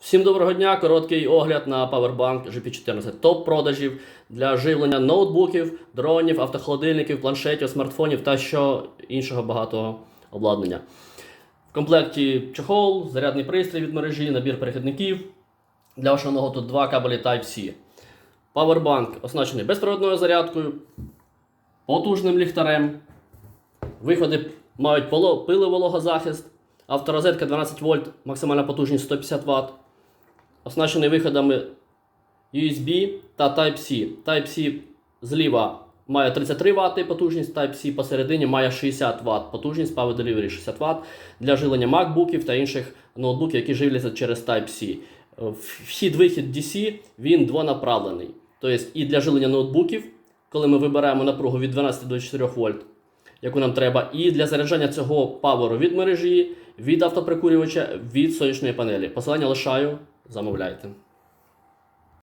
Всім доброго дня! Короткий огляд на Powerbank GP14. Топ продажів для живлення ноутбуків, дронів, автохолодильників, планшетів, смартфонів та що іншого багатого обладнання. В комплекті чохол, зарядний пристрій від мережі, набір перехідників. Для вашого ноуту тут два кабелі Type-C. Powerbank оснащений безпроводною зарядкою, потужним ліхтарем. Виходи мають пиловологозахист, авторозетка 12 вольт, максимальна потужність 150 Вт. Оснащений виходами USB та Type-C. Type-C зліва має 33 Вт потужність, Type-C посередині має 60 Вт потужність, Power Delivery 60 Вт для живлення MacBookів та інших ноутбуків, які живляться через Type-C. Е, Вхід-вихід DC він двонаправлений. Тобто і для живлення ноутбуків, коли ми вибираємо напругу від 12 до 4 вольт, яку нам треба, і для заряджання цього паверу від мережі, від автоприкурювача, від сонячної панелі. Посилання лишаю, замовляйте.